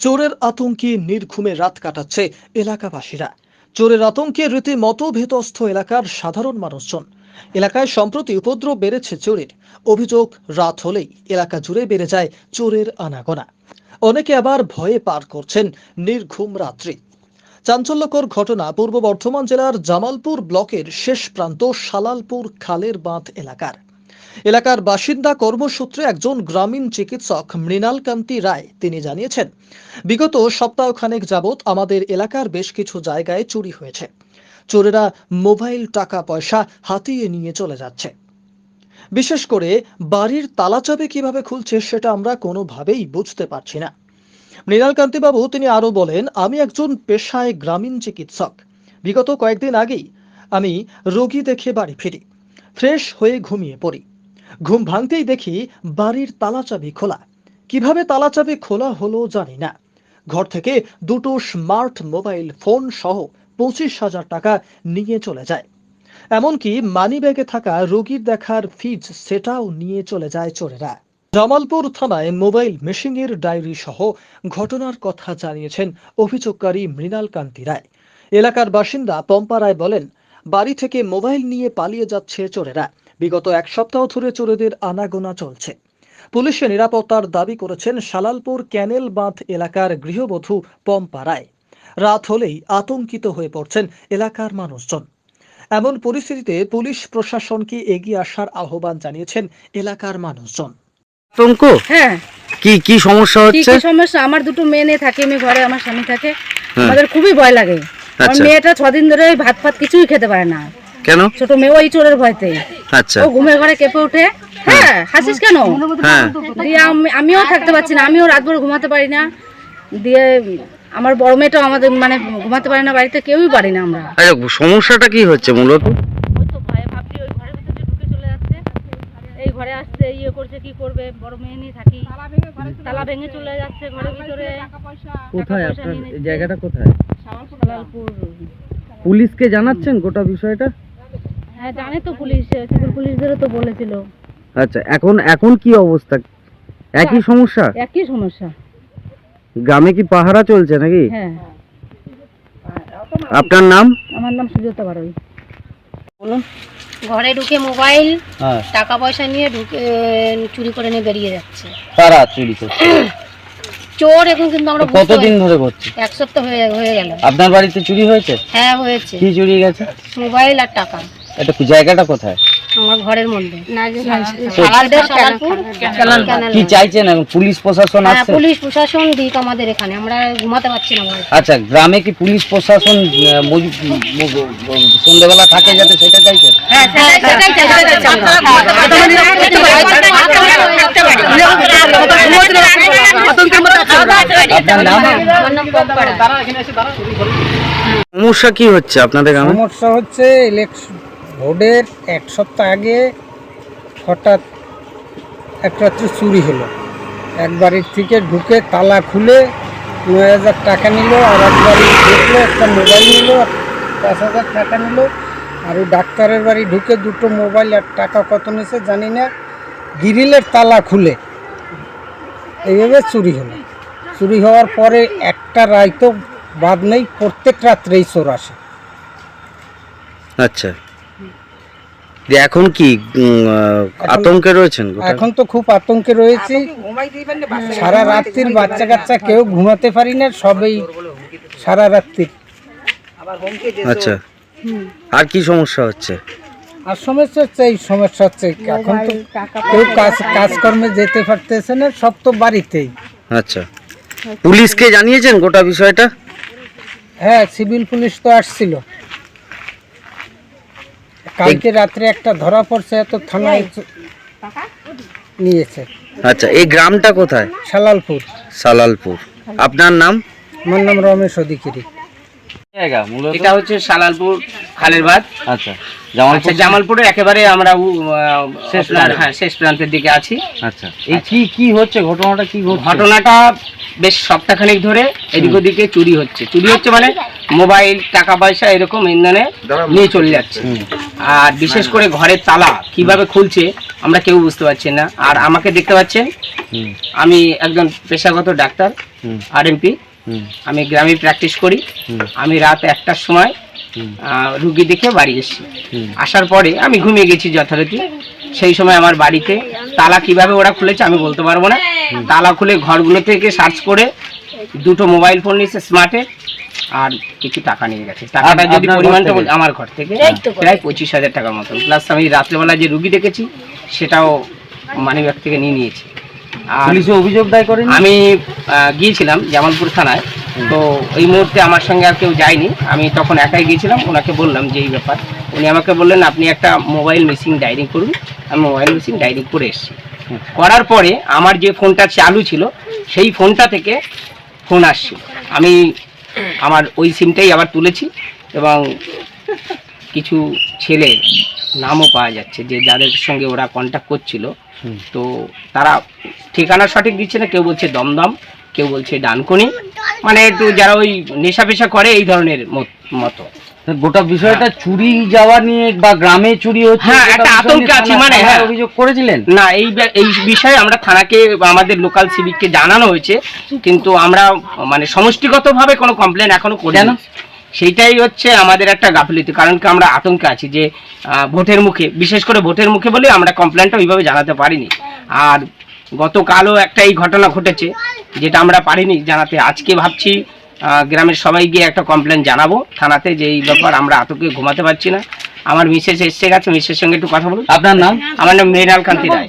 চোরের আতঙ্কে নির্ঘুমে রাত কাটাচ্ছে এলাকাবাসীরা। চোরের আতঙ্কে রীতিমতো ভীতস্থ এলাকার সাধারণ মানুষজন। এলাকায় সম্প্রতি উপদ্রব বেড়েছে চোরের। অভিযোগ, রাত হলেই এলাকা জুড়ে বেড়ে যায় চোরের আনাগোনা। অনেকে আবার ভয়ে পার করছেন নির্ঘুম রাত্রি। চাঞ্চল্যকর ঘটনা পূর্ব বর্ধমান জেলার জামালপুর ব্লকের শেষ প্রান্ত সালালপুর খালের বাঁধ এলাকার। এলাকার বাসিন্দা কর্মসূত্রে একজন গ্রামীণ চিকিৎসক মৃণালকান্তি রায়, তিনি জানিয়েছেন, বিগত সপ্তাহখানেক যাবৎ আমাদের এলাকার বেশ কিছু জায়গায় চুরি হয়েছে। চোরেরা মোবাইল, টাকা, পয়সা হাতিয়ে নিয়ে চলে যাচ্ছে। বিশেষ করে বাড়ির তালা চাবি কীভাবে খুলছে সেটা আমরা কোনোভাবেই বুঝতে পারছি না। মৃণালকান্তিবাবু তিনি আরও বলেন, আমি একজন পেশায় গ্রামীণ চিকিৎসক। বিগত কয়েকদিন আগেই আমি রোগী দেখে বাড়ি ফিরি। ফ্রেশ হয়ে ঘুমিয়ে পড়ি। ঘুম ভাঙতেই দেখি বাড়ির তালা চাবি খোলা। কীভাবে তালা চাবি খোলা হলো জানি না। ঘর থেকে দুটো স্মার্ট মোবাইল ফোন সহ পঁচিশ হাজার টাকা নিয়ে চলে যায়। এমনকি মানি ব্যাগে থাকা রোগীর দেখার ফিজ সেটাও নিয়ে চলে যায় চোরেরা। জামালপুর থানায় মোবাইল মেশিংয়ের ডায়েরি সহ ঘটনার কথা জানিয়েছেন অভিযোগকারী মৃণাল কান্তি রায়। এলাকার বাসিন্দা পম্পা রায় বলেন, বাড়ি থেকে মোবাইল নিয়ে পালিয়ে যাচ্ছে চোরেরা। বিগত এক সপ্তাহ ধরে চোরেদের আনাগোনা চলছে। পুলিশের নিরাপত্তার দাবি করেছেন সালালপুর ক্যানেল বাঁধ এলাকার গৃহবধূ পম্পা রায় রাত হলেই আতঙ্কিত হয়ে পড়ছেন এলাকার মানুষজন। এমন পরিস্থিতিতে পুলিশ প্রশাসনকে এগিয়ে আসার আহ্বান জানিয়েছেন এলাকার মানুষজন। আতঙ্ক? হ্যাঁ। কি কি সমস্যা হচ্ছে কি সমস্যা? আমার দুটো মেয়ে নিয়ে থাকে আমি ঘরে আমার স্বামী থাকে। হ্যাঁ। আমাদের খুবই ভয় লাগে। আমার আচ্ছা। মেয়েটা ছদিন ধরে ভাত ফাত কিছুই খেতে পারে না। কেন? ছোট মেয়ে ওই চোরের ভয়তে আচ্ছা। ও ঘুমের ঘরে কেঁপে ওঠে হ্যাঁ হাসিস কেন? হ্যাঁ। দিয়ে আমিও থাকতে পারছি না আমিও রাত ভরে ঘুমাতে পারি না। দিয়ে আমার বড় মেয়েটাও আমাদের মানে ঘুমাতে পারে না বাড়িতে কেউই পারি না আমরা। আচ্ছা সমস্যাটা কি হচ্ছে মূলত? ওই তো ভয়ে ভাবছি ওই ঘরের ভিতরে ঢুকে চলে যাচ্ছে। এই ঘরে আসছে ইয়ে করছে কি করবে? বড় মেয়ে নিয়ে থাকি। তালা ভেঙে চলে যাচ্ছে ঘরের ভিতরে। কোথায় আপনার? নিয়ে নিচ্ছে। এই জায়গাটা কোথায়? পুলিশকে জানাচ্ছেন গোটা বিষয়টা? হ্যাঁ জানে তো পুলিশ সিভিল পুলিশদেরও তো বলেছিল। আচ্ছা এখন এখন কি অবস্থা? একই সমস্যা? একই সমস্যা। গ্রামে কি পাহারা চলছে নাকি? হ্যাঁ। আপনার নাম? আমার নাম সুজাতা বারই। ঘরে ঢুকে মোবাইল হ্যাঁ। টাকা পয়সা নিয়ে ঢুকে চুরি করে নিয়ে বেরিয়ে যাচ্ছে। তারা চুরি করছে? চোর এখন কিন্তু আমরা কতদিন ধরে করছে? এক সপ্তাহ হয়ে হয়ে গেল। আপনার বাড়িতে চুরি হয়েছে? হ্যাঁ হয়েছে। কি চুরি গেছে? মোবাইল আর টাকা। এটা কি জায়গাটা কোথায়? আমার ঘরের মধ্যে। কি চাইছেন পুলিশ প্রশাসন হ্যাঁ আসছে পুলিশ প্রশাসন দিক আমাদের এখানে। আমরা ঘুমাতে পারছি না। আচ্ছা গ্রামে কি পুলিশ প্রশাসন সন্ধ্যেবেলা থাকে যাতে সেটা চাইছেন? হ্যাঁ। আপনার নাম। সমস্যা কি হচ্ছে আপনাদের গ্রামে? সমস্যা হচ্ছে ইলেকশন ভোটের এক সপ্তাহ আগে হঠাৎ এক রাত্রে চুরি হলো। এক বাড়ির থেকে ঢুকে তালা খুলে নয় হাজার টাকা নিল, আর এক বাড়ি ঢুকলো, একটা মোবাইল নিল, পাঁচ হাজার টাকা নিল। আর ওই ডাক্তারের বাড়ি ঢুকে দুটো মোবাইল আর টাকা কত নিয়েছে জানি না। গিরিলের তালা খুলে। এইভাবে চুরি হলো। চুরি হওয়ার পরে একটা রায় তো বাদ নেই, প্রত্যেক রাত্রেই চোর আসে। আচ্ছা। এখন কি আতঙ্কে রয়েছেন এখন তো খুব আতঙ্কে রয়েছি। সারা রাত্রির বাচ্চা কাচ্চা কেউ ঘুমাতে পারি না সবেই সারা রাত্রির আচ্ছা। আর কি সমস্যা হচ্ছে? আর সমস্যা হচ্ছে এই সমস্যা হচ্ছে এখন তো কেউ কাজ কাজকর্মে যেতে পারতেছে না সব তো বাড়িতেই। আচ্ছা। পুলিশকে জানিয়েছেন গোটা বিষয়টা? হ্যাঁ সিভিল পুলিশ তো আসছিল। কালকে রাত্রে একটা ধরা পড়ছে এত থানায় নিয়েছে। আচ্ছা এই গ্রামটা কোথায়? সালালপুর। সালালপুর। আপনার নাম? আমার নাম রমেশ অধিকারী। জায়গা মূলত? এটা হচ্ছে সালালপুর খালের বাদ আচ্ছা আচ্ছা জামালপুরের একেবারে আমরা আহ, হ্যাঁ শেষ প্রান্তের দিকে আছি। আচ্ছা এই কি কি হচ্ছে ঘটনাটা কি ঘটনাটা বেশ সপ্তাহখানেক ধরে এদিক ওদিকে চুরি হচ্ছে। চুরি হচ্ছে মানে মোবাইল টাকা পয়সা এরকম ইন্ধনে নিয়ে চলে যাচ্ছে। আর বিশেষ করে ঘরের তালা কীভাবে খুলছে আমরা কেউ বুঝতে পারছি না। আর আমাকে দেখতে পাচ্ছেন আমি একজন পেশাগত ডাক্তার আর হুম। আমি গ্রামে প্র্যাকটিস করি। আমি রাত একটার সময় রুগী দেখে বাড়ি এসেছি। আসার পরে আমি ঘুমিয়ে গেছি যথারীতি। সেই সময় আমার বাড়িতে তালা কীভাবে ওরা খুলেছে আমি বলতে পারব না। তালা খুলে ঘরগুলো থেকে সার্চ করে দুটো মোবাইল ফোন নিয়েছে স্মার্টে আর কিছু টাকা নিয়ে গেছে। টাকাটা যদি পরিমাণটা বলি- আমার ঘর থেকে। প্রায় পঁচিশ হাজার টাকার মতো। প্লাস আমি রাত্রেবেলা যে রুগী দেখেছি সেটাও মানি ব্যাগ থেকে নিয়ে নিয়েছি। আর পুলিশে অভিযোগ দায় করেন আমি গিয়েছিলাম জামালপুর থানায়। তো এই মুহূর্তে আমার সঙ্গে আর কেউ যায়নি। আমি তখন একাই গিয়েছিলাম ওনাকে বললাম যে এই ব্যাপার। উনি আমাকে বললেন আপনি একটা মোবাইল মিসিং ডায়েরি করুন। আমি মোবাইল মিসিং ডায়েরি করে এসেছি। করার পরে আমার যে ফোনটা চালু ছিল সেই ফোনটা থেকে ফোন আসছে আমি আমার ওই সিমটাই আবার তুলেছি এবং কিছু ছেলের নামও পাওয়া যাচ্ছে যে যাদের সঙ্গে ওরা কন্ট্যাক্ট করছিল। তো তারা ঠিকানা সঠিক দিচ্ছে না কেউ বলছে দমদম কেউ বলছে ডানকনি। মানে একটু যারা ওই নেশা পেশা করে এই ধরনের মত- মতো। গোটা বিষয়টা চুরি যাওয়া নিয়ে বা গ্রামে চুরি হচ্ছে হ্যাঁ, একটা আতঙ্কে আছি, মানে, হ্যাঁ। অভিযোগ করেছিলেন? না এই এই বিষয়ে আমরা থানাকে আমাদের লোকাল সিভিককে জানানো হয়েছে কিন্তু আমরা মানে সমষ্টিগতভাবে কোনো কমপ্লেন এখনও করি কেন? সেইটাই হচ্ছে আমাদের একটা গাফিলতি কারণ কি আমরা আতঙ্কে আছি যে ভোটের মুখে বিশেষ করে ভোটের মুখে বলে আমরা কমপ্লেনটা ওইভাবে জানাতে পারিনি। আর গতকালও একটা এই ঘটনা ঘটেছে যেটা আমরা পারিনি জানাতে। আজকে ভাবছি গ্রামের সবাই গিয়ে একটা কমপ্লেন জানাব। থানাতে যে এই ব্যাপার আমরা আতকে ঘুমাতে পারছি না। আমার মিসেস এসে গেছে মিসের সঙ্গে একটু কথা বলুন। আপনার নাম? আমার নাম মৃণাল কান্তি রায়।